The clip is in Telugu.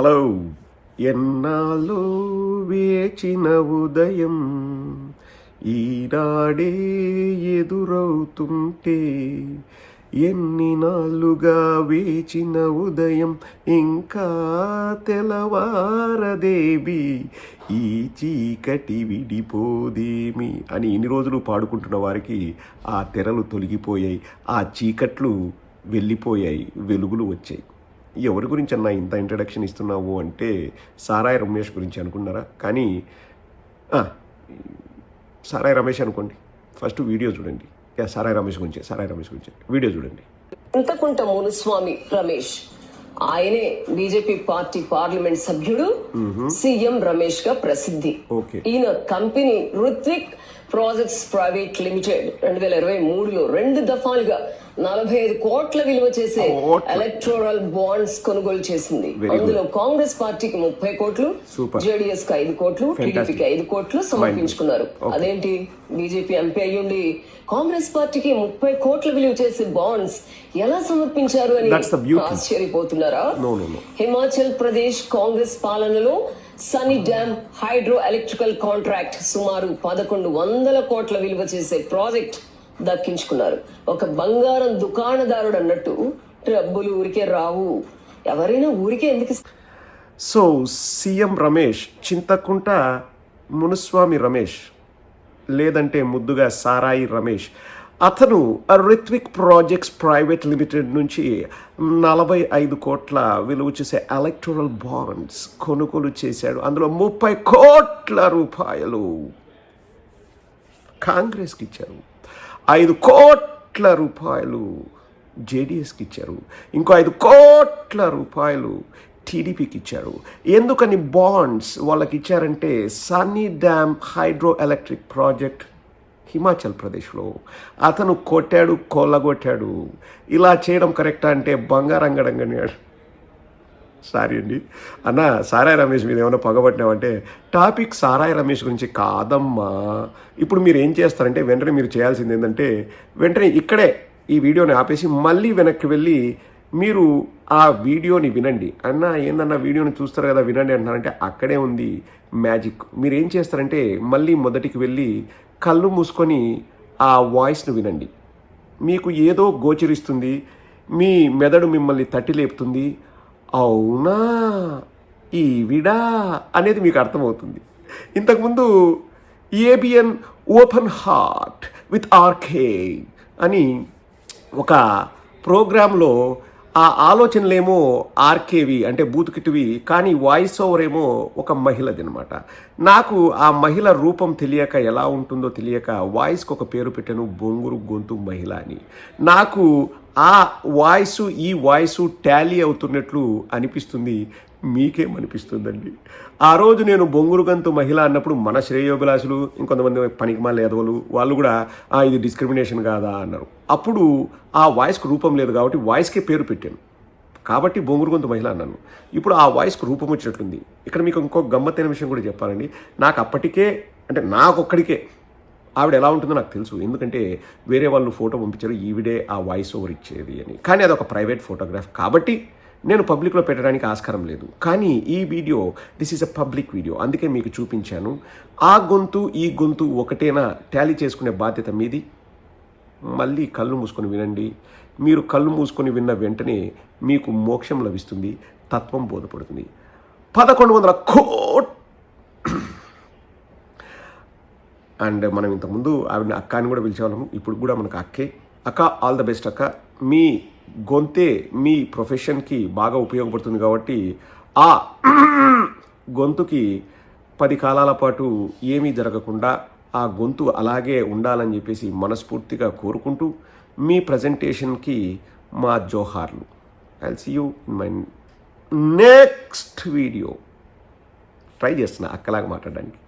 హలో. ఎన్నాళ్ళు వేచిన ఉదయం? ఈనాడే ఎదురవుతుంటే ఎన్ని నాళ్ళుగా వేచిన ఉదయం? ఇంకా తెలవారదేవి ఈ చీకటి విడిపోదేమి? అని ఇన్ని రోజులు పాడుకుంటున్న వారికి ఆ తెరలు తొలగిపోయాయి ఆ చీకట్లు వెళ్ళిపోయాయి వెలుగులు వచ్చాయి. ఎవరి గురించి అన్నా ఇంత ఇంట్రడక్షన్ ఇస్తున్నావు అంటే సారాయి రమేష్ గురించి అనుకున్నారా? కానీ సారాయి రమేష్ అనుకోండి. ఫస్ట్ వీడియో చూడండి. సారాయి రమేష్ గురించి సారాయి రమేష్ గురించి. వీడియో చూడండి. చింతకుంట మునుస్వామి రమేష్. ఆయనే బీజేపీ పార్టీ పార్లమెంట్ సభ్యుడు సీఎం రమేష్గా ప్రసిద్ధి ఈయన company Rithwik projects private limited. రెండు వేల ఇరవై మూడులో రెండు దఫాలుగా నలభై ఐదు కోట్ల విలువ చేసే కోట్ల. ఎలక్టోరల్ బాండ్స్ కొనుగోలు చేసింది. అందులో కాంగ్రెస్ పార్టీకి ముప్పై కోట్లు. జేడీఎస్కి ఐదు కోట్లు. టీడీపీకి ఐదు కోట్లు సమర్పించుకున్నారు. అదేంటి బీజేపీ ఎంపీ అయ్యుండి కాంగ్రెస్ పార్టీకి ముప్పై కోట్ల విలువ చేసే బాండ్స్ ఎలా సమర్పించారు అని. ఆశ్చర్యపోతున్నారా. హిమాచల్ ప్రదేశ్ కాంగ్రెస్ పాలనలో Sunni dam hydro electrical contract సుమారు పదకొండు వందల కోట్ల విలువ చేసే ప్రాజెక్ట్ దక్కించుకున్నారు. ఒక బంగారం దుకాణదారుడు అన్నట్టు డబ్బులు ఊరికే రావు. ఎవరైనా ఊరికే ఎందుకు సో సీఎం రమేష్ చింతకుంట మునుస్వామి రమేష్ లేదంటే ముద్దుగా సారాయి రమేష్ అతను రిత్విక్ ప్రాజెక్ట్స్ ప్రైవేట్ లిమిటెడ్ నుంచి నలభై ఐదు కోట్ల విలువ చేసే ఎలక్టోరల్ బాండ్స్ కొనుగోలు చేశాడు. అందులో ముప్పై కోట్ల రూపాయలు. కాంగ్రెస్కి ఇచ్చారు ఐదు కోట్ల రూపాయలు జేడిఎస్కి ఇచ్చారు ఇంకో ఐదు కోట్ల రూపాయలు టీడీపీకి ఇచ్చారు ఎందుకని బాండ్స్ వాళ్ళకి ఇచ్చారంటే Sunni dam hydro electric project Himachal ప్రదేశ్లో. అతను కొట్టాడు కొల్లగొట్టాడు. ఇలా చేయడం కరెక్టా అంటే బంగారం గడంగనియాడు సారీ అండి. అన్న సారాయి రమేష్ మీద ఏమైనా పొగబట్టినామంటే టాపిక్ సారాయి రమేష్ గురించి కాదమ్మా. ఇప్పుడు మీరు ఏం చేస్తారంటే వెంటనే మీరు చేయాల్సింది ఏంటంటే వెంటనే ఇక్కడే ఈ వీడియోని ఆపేసి మళ్ళీ వెనక్కి వెళ్ళి మీరు ఆ వీడియోని వినండి. అన్న ఏందన్న వీడియోని చూస్తారు కదా వినండి అంటున్నారంటే అక్కడే ఉంది మ్యాజిక్. మీరు ఏం చేస్తారంటే మళ్ళీ మొదటికి వెళ్ళి కళ్ళు మూసుకొని ఆ వాయిస్ను వినండి. మీకు ఏదో గోచరిస్తుంది మీ మెదడు మిమ్మల్ని తట్టి లేపుతుంది అవునా? ఈవిడా? అనేది మీకు అర్థమవుతుంది. ఇంతకుముందు ABN open heart with RK అని ఒక ప్రోగ్రాంలో ఆ ఆలోచనలేమో ఆర్కేవి అంటే బూతుకిటివి కానీ వాయిస్ ఓవర్ ఏమో ఒక మహిళది అనమాట నాకు ఆ మహిళ రూపం తెలియక ఎలా ఉంటుందో తెలియక వాయిస్కి ఒక పేరు పెట్టాను బొంగురు గొంతు మహిళ అని. నాకు ఆ వాయిస్ ఈ వాయిస్ టాలీ అవుతున్నట్లు అనిపిస్తుంది. మీకేమనిపిస్తుందండి? ఆ రోజు నేను బొంగురుగంతు మహిళ అన్నప్పుడు మన శ్రేయోభిలాషులు ఇంకొంతమంది పనికిమాల ఎదవలు వాళ్ళు కూడా ఇది డిస్క్రిమినేషన్ కాదా? అన్నారు. అప్పుడు ఆ వాయిస్కి రూపం లేదు కాబట్టి వాయిస్కే పేరు పెట్టాను. కాబట్టి బొంగురు గొంతు మహిళ అన్నాను. ఇప్పుడు ఆ వాయిస్కు రూపం వచ్చినట్టుంది ఇక్కడ మీకు ఇంకో గమ్మత్తైన విషయం కూడా చెప్పాలండి. నాకు అప్పటికే అంటే నాకొక్కడికే ఆవిడ ఎలా ఉంటుందో నాకు తెలుసు. ఎందుకంటే వేరే వాళ్ళు ఫోటో పంపించారు ఈవిడే ఆ వాయిస్ ఓవర్ ఇచ్చేది అని. కానీ అది ఒక ప్రైవేట్ ఫోటోగ్రాఫ్ కాబట్టి నేను పబ్లిక్లో పెట్టడానికి ఆస్కారం లేదు. కానీ ఈ video this is a public video అందుకే మీకు చూపించాను. ఆ గొంతు ఈ గొంతు ఒకటేనా? ట్యాలీ చేసుకునే బాధ్యత మీది. మళ్ళీ కళ్ళు మూసుకొని వినండి. మీరు కళ్ళు మూసుకొని విన్న వెంటనే మీకు మోక్షం లభిస్తుంది. తత్వం బోధపడుతుంది. పదకొండు వందల కోట్ అండ్ మనం ఇంతకుముందు ఆవిడ అక్క అని కూడా పిలిచేవాళ్ళము. ఇప్పుడు కూడా మనకు అక్కే. అక్క ఆల్ ద బెస్ట్ అక్క. మీ గొంతే మీ ప్రొఫెషన్కి బాగా ఉపయోగపడుతుంది కాబట్టి ఆ గొంతుకి పది కాలాల పాటు ఏమీ జరగకుండా ఆ గొంతు అలాగే ఉండాలని చెప్పేసి మనస్ఫూర్తిగా కోరుకుంటూ మీ ప్రజెంటేషన్కి మా జోహార్లు. I see you in my next video try చేస్తున్నా అక్కలాగా మాట్లాడడానికి.